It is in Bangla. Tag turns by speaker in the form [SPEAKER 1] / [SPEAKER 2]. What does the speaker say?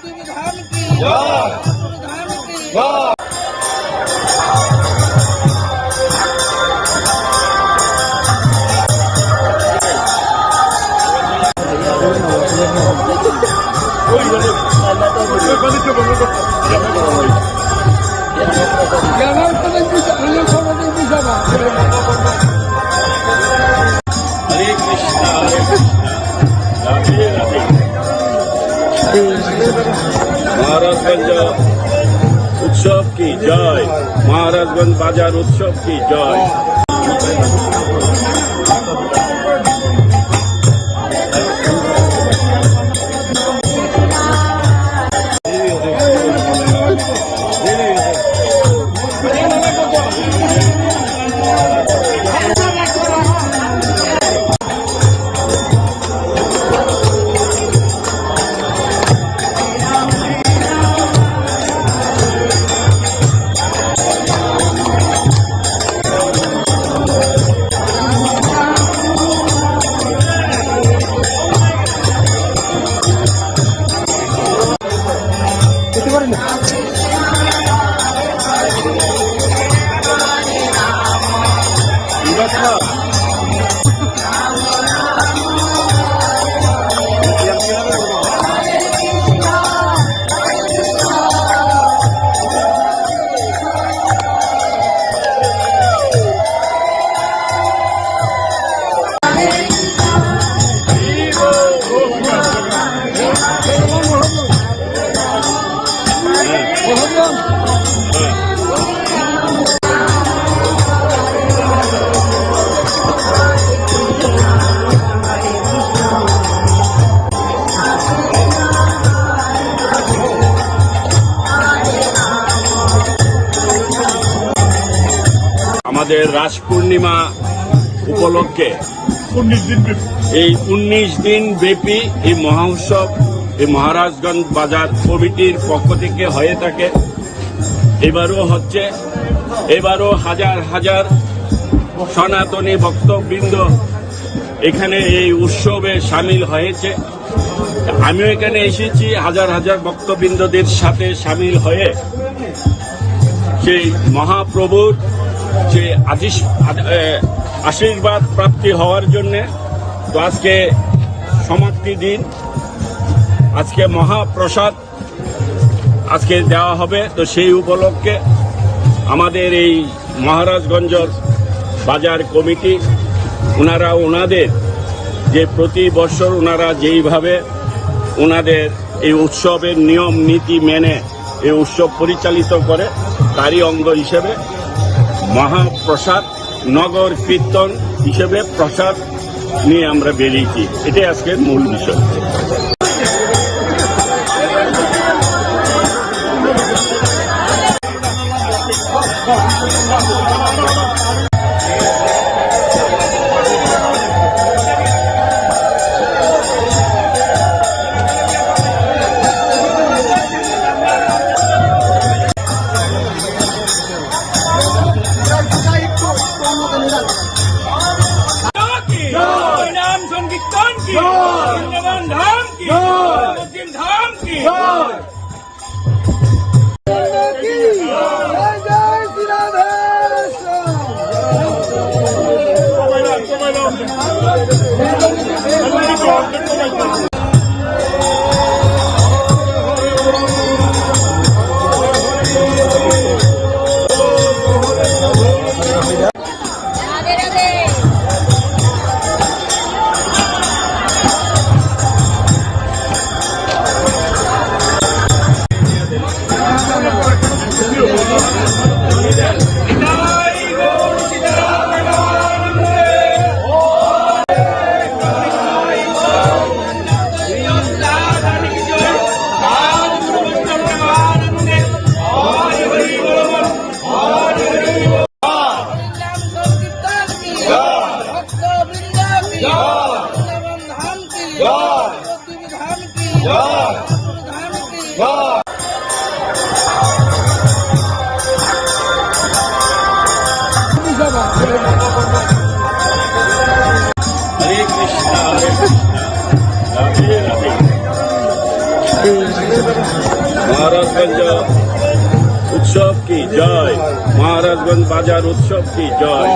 [SPEAKER 1] संविधान की संविधान की Oye, vale. Vale, vale, vale. Maharajganj उत्सव की जय। महाराजगंज बाज़ार उत्सव की जय। কি জয় আমাদের রাস পূর্ণিমা উপলক্ষে এই উনিশ দিন ব্যাপী এই মহা উৎসব এই মহারাজগঞ্জ বাজার কমিটির পক্ষ থেকে হয়ে থাকে। এবারও হচ্ছে, এবারও হাজার হাজার সনাতনী ভক্তবৃন্দ এখানে এই উৎসবে সামিল হয়েছে। আমিও এখানে এসেছি, হাজার হাজার ভক্তবৃন্দদের সাথে সামিল হয়ে। সেই মহাপ্রভুর যে এ, আশীর্বাদ প্রাপ্তি হওয়ার জন্য তো আজকে সমাপ্তি দিন। আজকে মহাপ্রসাদ আজকে দেওয়া হবে। তো সেই উপলক্ষে আমাদের এই মহারাজগঞ্জর বাজার কমিটি ওনারা ওনাদের যে প্রতি বছর ওনারা যেইভাবে ওনাদের এই উৎসবের নিয়ম নীতি মেনে এই উৎসব পরিচালিত করে তারই অঙ্গ হিসেবে মহাপ্রসাদ নগর কীর্তন হিসেবে প্রসাদ নিয়ে আমরা বেরিয়েছি। এটাই আজকের মূল বিষয়।
[SPEAKER 2] धाम की मुस्लिम धाम की
[SPEAKER 1] संविधान की। महाराजगंज उत्सव की जय। महाराजगंज बाज़ार उत्सव की जय।